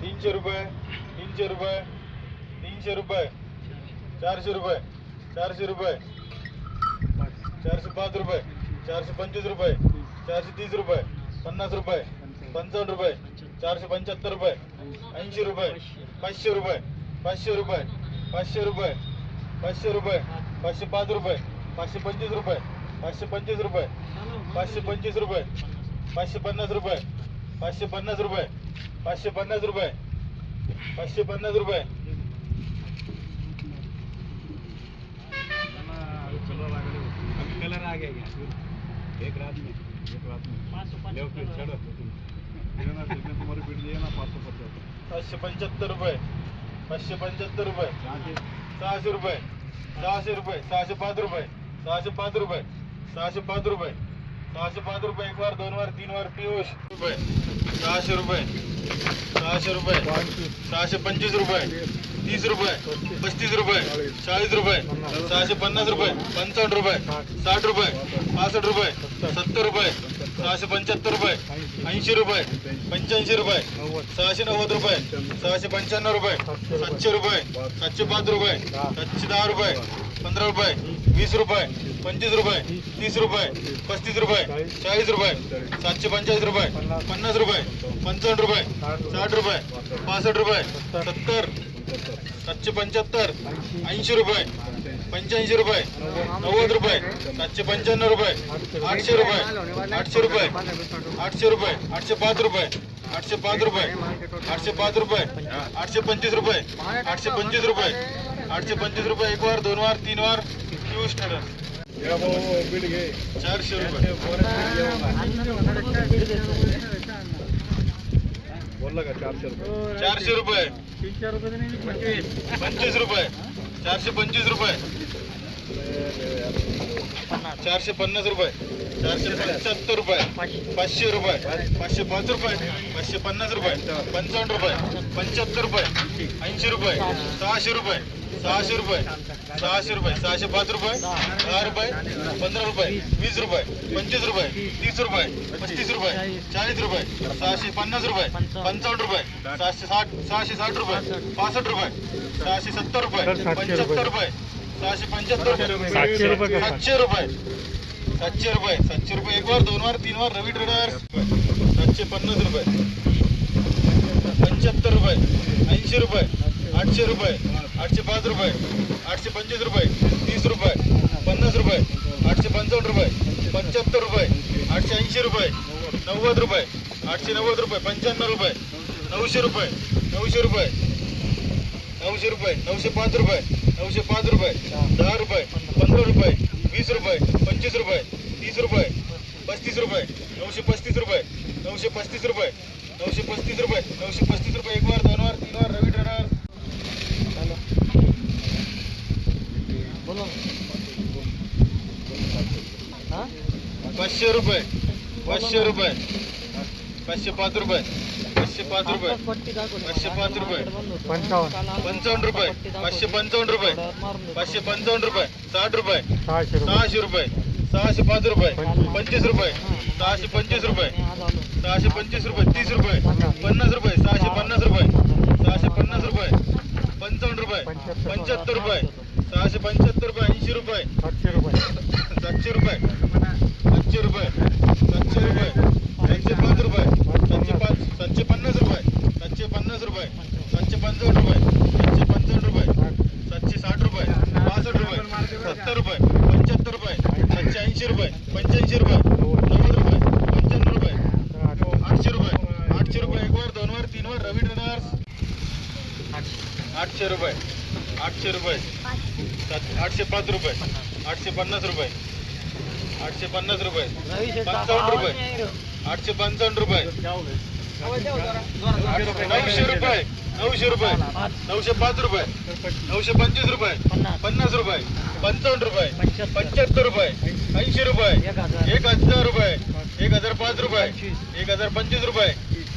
तीनशे रुपये तीनशे रुपये तीनशे रुपये चारशे रुपये चारशे रुपये चारशे पाच रुपये चारशे पंचवीस रुपये चारशे तीस रुपये पन्नास रुपये पंचावन्न रुपये चारशे पंच्याहत्तर रुपये ऐंशी रुपये पाचशे रुपये पाचशे रुपये पाचशे रुपये पाचशे रुपये पाचशे पाच रुपये पाचशे पंचवीस रुपये पाचशे पंचवीस रुपये. पाचशे पंचवीस रुपये. पाचशे पन्नास रुपये. पाचशे पन्नास रुपये. पाचशे पन्नास रुपये. पाचशे पन्नास रुपये. कलर आ गया क्या एक रात में एक रात में पाचशे पंच्याहत्तर रुपये. पाचशे पंच्याहत्तर रुपये. सहाशे रुपये. सहाशे रुपये. सहाशे पाच रुपये. सहाशे पाच रुपये. सहाशे पाच रुपये. सहाशे पाच रुपये एक वार दोन वार तीन वार पियुष रुपये. सहाशे रुपये. सहाशे रुपये. सहाशे पंचवीस रुपये. तीस रुपये. पस्तीस रुपये. चाळीस रुपये. सहाशे पन्नास रुपये. पंचावन्न रुपये. साठ रुपये. पासष्ट रुपये. सत्तर रुपये. सहाशे पंच्याहत्तर रुपये. ऐंशी रुपये. पंच्याऐंशी रुपये. सहाशे नव्वद रुपये. सहाशे पंच्याण्णव रुपये. सातशे रुपये. सातशे पाच रुपये. सातशे दहा रुपये. पंधरा रुपये. वीस रुपये. पंचवीस रुपये तीस रुपये पस्तीस रुपये चाळीस रुपये सातशे पंचाळीस रुपये पन्नास रुपये पंचावन्न रुपये साठ रुपये पासष्ट रुपये सत्तर सातशे पंच्याहत्तर ऐंशी रुपये पंच्याऐंशी रुपये नव्वद रुपये सातशे पंच्याण्णव रुपये आठशे रुपये आठशे रुपये आठशे रुपये आठशे पाच रुपये आठशे पाच रुपये आठशे पाच रुपये आठशे पंचवीस रुपये आठशे पंचवीस रुपये आठशे पंचवीस रुपये एक वार दोन वार तीन वार पियुष या चारशे रुपये बोलला का चारशे रुपये चारशे रुपये पंचवीस रुपये चारशे पंचवीस रुपये चारशे पन्नास रुपये चारशे पंच्याहत्तर रुपये पाचशे रुपये पाचशे पाच रुपये पाचशे पन्नास रुपये पंचावन्न रुपये पंच्याहत्तर रुपये ऐंशी रुपये सहाशे रुपये. सहाशे रुपये. सहाशे रुपये. सहाशे पाच रुपये दहा रुपये पंधरा रुपये वीस रुपये पंचवीस रुपये तीस रुपये पस्तीस रुपये चाळीस रुपये सहाशे पन्नास रुपये पंचावन्न रुपये सहाशे साठ सहाशे साठ रुपये पासष्ट रुपये सहाशे सत्तर रुपये पंच्याहत्तर रुपये सहाशे पंच्याहत्तर रुपये सातशे रुपये का? सातशे रुपये सातशे रुपये सातशे रुपये एक वार दोन वार तीन वार रवी ट्रेडर्स सातशे पन्नास रुपये पंच्याहत्तर रुपये ऐंशी रुपये आठशे रुपये, आठशे पाच रुपये, आठशे पंचवीस रुपये, तीस रुपये, पन्नास रुपये, आठशे पंचावन्न रुपये, पंच्याहत्तर रुपये, आठशे ऐंशी रुपये, नव्वद रुपये, आठशे नव्वद रुपये, पंच्याण्णव रुपये, नऊशे रुपये नऊशे रुपये नऊशे रुपये, नऊशे पाच रुपये, नऊशे पाच रुपये, दहा रुपये, पंधरा रुपये, वीस रुपये, पंचवीस रुपये, तीस रुपये, पस्तीस रुपये, नऊशे पस्तीस रुपये, नऊशे पस्तीस रुपये, नऊशे पस्तीस रुपये, नऊशे पस्तीस रुपये एक वार पाचशे रुपये. पाचशे रुपये. पाचशे पाच रुपये. पाचशे पाच रुपये. पाचशे पाच रुपये. पंचावन्न. रुपये. पाचशे पंचावन्न रुपये. पाचशे पंचावन्न रुपये. साठ रुपये. सहाशे रुपये. सहाशे पाच रुपये. पंचवीस. रुपये. सहाशे पंचवीस रुपये. सहाशे पंचवीस रुपये. तीस रुपये. पन्नास. रुपये. सहाशे पन्नास रुपये. सहाशे पन्नास रुपये. पंचावन्न रुपये. पंच्याहत्तर रुपये. सहाशे पंच्याहत्तर रुपये ऐंशी रुपये सातशे रुपये सातशे रुपये सातशे रुपये सातशे पाच रुपये सातशे पाच सातशे पन्नास रुपये सातशे पन्नास रुपये सातशे पंचावन्न रुपये सातशे पंचावन्न रुपये सातशे साठ रुपये पासष्ट रुपये सत्तर रुपये पंच्याहत्तर रुपये सातशे ऐंशी रुपये पंच्याऐंशी रुपये नव्वद रुपये पंच्याण्णव रुपये आठशे रुपये आठशे रुपये एक वर दोन वर तीन वर रवी आठशे रुपये आठशे रुपये. सात आठशे पाच रुपये. आठशे पन्नास रुपये. आठशे पन्नास रुपये. पंचावन्न रुपये. आठशे पंचावन्न रुपये. नऊशे रुपये. नऊशे रुपये. नऊशे पाच रुपये. नऊशे पंचवीस रुपये. पन्नास रुपये. पंचावन्न रुपये. पंच्याहत्तर रुपये. ऐंशी रुपये. एक हजार रुपये. एक हजार पाच रुपये. एक हजार पंचवीस रुपये.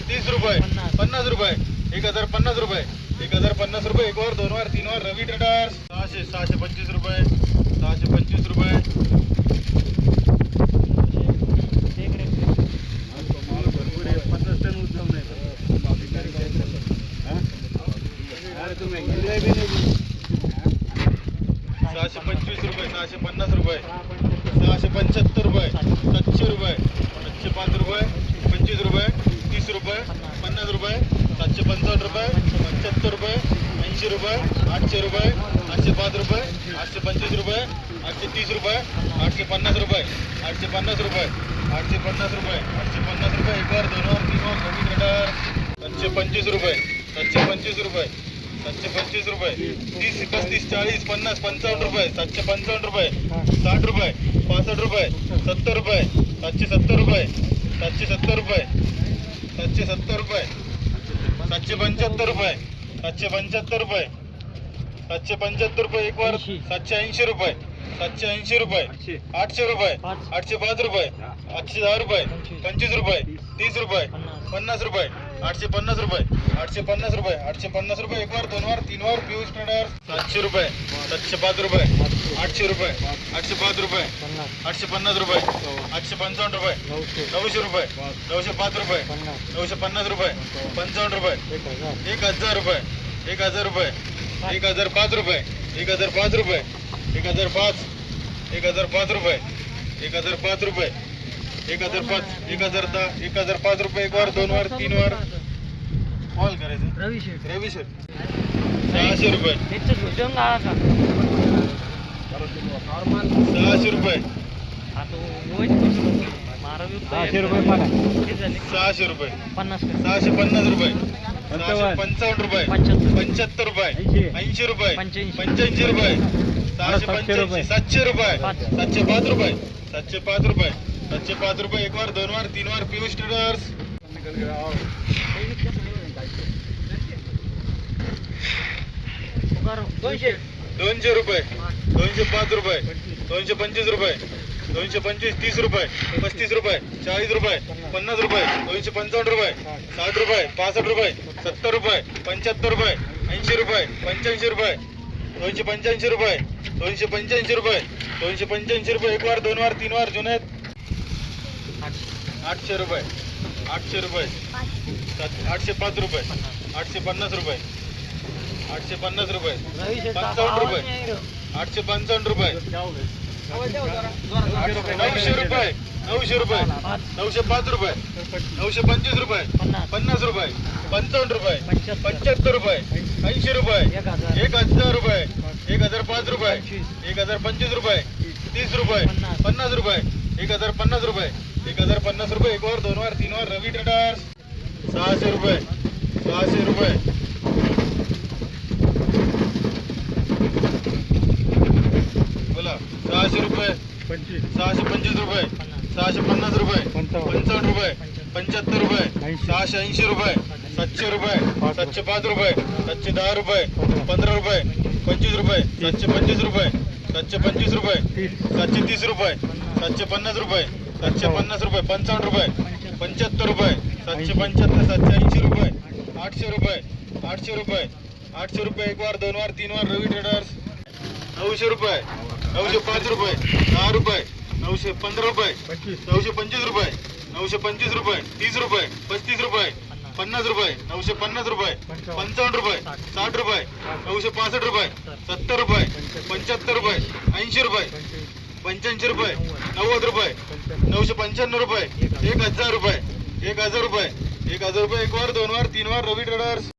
तीस रुपये. पन्नास रुपये. एक हजार पन्नास रुपये. एक हजार पन्नास रुपये एक वार दोन वार तीन वार रवी ट्रेडर्स. सहाशे सहाशे पंचवीस रुपये सहाशे पंचवीस रुपये पन्नास टन उचलून नाही तुम्ही हिरवे बी नाही दिले. सहाशे पंचवीस रुपये सहाशे पन्नास रुपये सहाशे पंच्याहत्तर रुपये सातशे रुपये सातशे पाच रुपये पंचवीस रुपये तीस रुपये पन्नास रुपये सातशे पंचावन्न रुपये पंच्याहत्तर रुपये ऐंशी रुपये आठशे रुपये आठशे पाच रुपये आठशे पंचवीस रुपये आठशे तीस रुपये आठशे पन्नास रुपये आठशे पन्नास रुपये आठशे पन्नास रुपये आठशे पन्नास रुपये एक वर दोन वर तीन वर कमी रेटर सातशे पंचवीस रुपये सातशे पंचवीस रुपये सातशे पंचवीस रुपये तीस पस्तीस चाळीस पन्नास पंचावन्न रुपये सातशे पंचावन्न रुपये साठ रुपये पासष्ट रुपये सत्तर रुपये सातशे सत्तर रुपये सातशे सत्तर रुपये सातशे सत्तर रुपये सातशे पंच्याहत्तर रुपये. सातशे पंच्याहत्तर रुपये. सातशे पंच्याहत्तर रुपये एक वर सातशे ऐंशी रुपये. सातशे ऐंशी रुपये. आठशे. आठशे रुपये. आठशे पाच रुपये. आठशे दहा रुपये. पंचवीस. रुपये. तीस रुपये. पन्नास रुपये. आठशे पन्नास रुपये. आठशे पन्नास रुपये आठशे पन्नास रुपये एक वार दोन वार तीन वार पियुष ट्रेडर सातशे रुपये सातशे पाच रुपये आठशे रुपये आठशे पाच रुपये आठशे पन्नास रुपये आठशे पंचावन्न रुपये नऊशे रुपये नऊशे पाच रुपये नऊशे पन्नास रुपये पंचावन्न रुपये एक हजार रुपये एक हजार रुपये एक हजार पाच रुपये एक हजार पाच रुपये एक हजार पाच एक हजार पाच रुपये एक हजार पाच रुपये एक हजार पाच एक हजार दहा एक हजार पाच रुपये एक वार दोन वार तीन वार कॉल करायचं. रवी शेठ. रवी सर सहाशे रुपये. त्याचं का सहाशे रुपये. आता मारावी सहाशे रुपये सहाशे रुपये. पन्नास का? सहाशे पन्नास रुपये. पंचावन्न. रुपये. पंच्याहत्तर. पंच्याहत्तर रुपये. ऐंशी. रुपये. पंच्याऐंशी. पंच्याऐंशी रुपये. सहाशे सातशे पंच्याऐंशी. रुपये. सातशे रुपये. पाच. सातशे पाच रुपये. सातशे पाच रुपये. सातशे पाच रुपये एक वार दोन वार तीन वार पियुष ट्रेडर्स दोनशे. दोनशे रुपये. दोनशे पाच रुपये. दोनशे पंचवीस रुपये. दोनशे पंचवीस तीस रुपये. पस्तीस रुपये. चाळीस रुपये. पन्नास रुपये. दोनशे पंचावन्न रुपये. साठ रुपये. पासष्ट रुपये. सत्तर रुपये. पंच्याहत्तर रुपये. ऐंशी रुपये. पंच्याऐंशी रुपये. दोनशे पंच्याऐंशी रुपये. दोनशे पंच्याऐंशी रुपये. दोनशे पंच्याऐंशी रुपये. एक वार दोन वार तीन वार जुने आठशे रुपये. आठशे रुपये. आठशे पाच रुपये. आठशे पन्नास रुपये. आठशे पन्नास रुपये. पंचावन्न रुपये. आठशे पंचावन्न रुपये. नऊशे रुपये. नऊशे रुपये. नऊशे पाच रुपये. नऊशे पंचवीस रुपये. पन्नास. रुपये. पंचावन्न रुपये. पंच्याहत्तर. रुपये. ऐंशी रुपये. एक हजार. रुपये. एक हजार पाच रुपये. एक हजार पंचवीस रुपये. तीस रुपये. पन्नास. पन्नास रुपये. एक हजार पन्नास रुपये. एक हजार पन्नास रुपये. एक वार दोन वार तीन वार. रवी ट्रेडर्स सहाशे रुपये. सहाशे रुपये बोला सहाशे रुपये पंचवीस सहाशे पंचवीस रुपये सहाशे पन्नास रुपये पंचावन्न. रुपये पंच्याहत्तर रुपये सहाशे ऐंशी रुपये सातशे रुपये सातशे पाच रुपये सातशे दहा रुपये पंधरा रुपये पंचवीस रुपये सातशे पंचवीस रुपये सातशे पंचवीस रुपये सातशे तीस रुपये सातशे पन्नास रुपये सातशे पन्नास रुपये पंचावन्न रुपये पंच्याहत्तर रुपये सातशे पंच्याहत्तर सातशे ऐंशी रुपये आठशे रुपये आठशे रुपये आठशे रुपये एक वार दोन वार तीन वार रवी ट्रेडर्स नऊशे रुपये नऊशे पाच रुपये दहा रुपये नऊशे पंधरा रुपये. नऊशे पंचवीस रुपये. नऊशे पंचवीस रुपये. तीस रुपये. पस्तीस रुपये. पन्नास रुपये. नऊशे पन्नास रुपये. पंचावन्न. रुपये. साठ. रुपये. नऊशे पासष्ट रुपये. सत्तर रुपये. पंच्याहत्तर रुपये. ऐंशी रुपये. पंच्याऐंशी रुपये. नव्वद रुपये. नऊशे पंच्याण्णव रुपये. एक हजार रुपये. एक हजार रुपये. एक हजार रुपये एक वार दोन वार तीन वार रवी ट्रेडर्स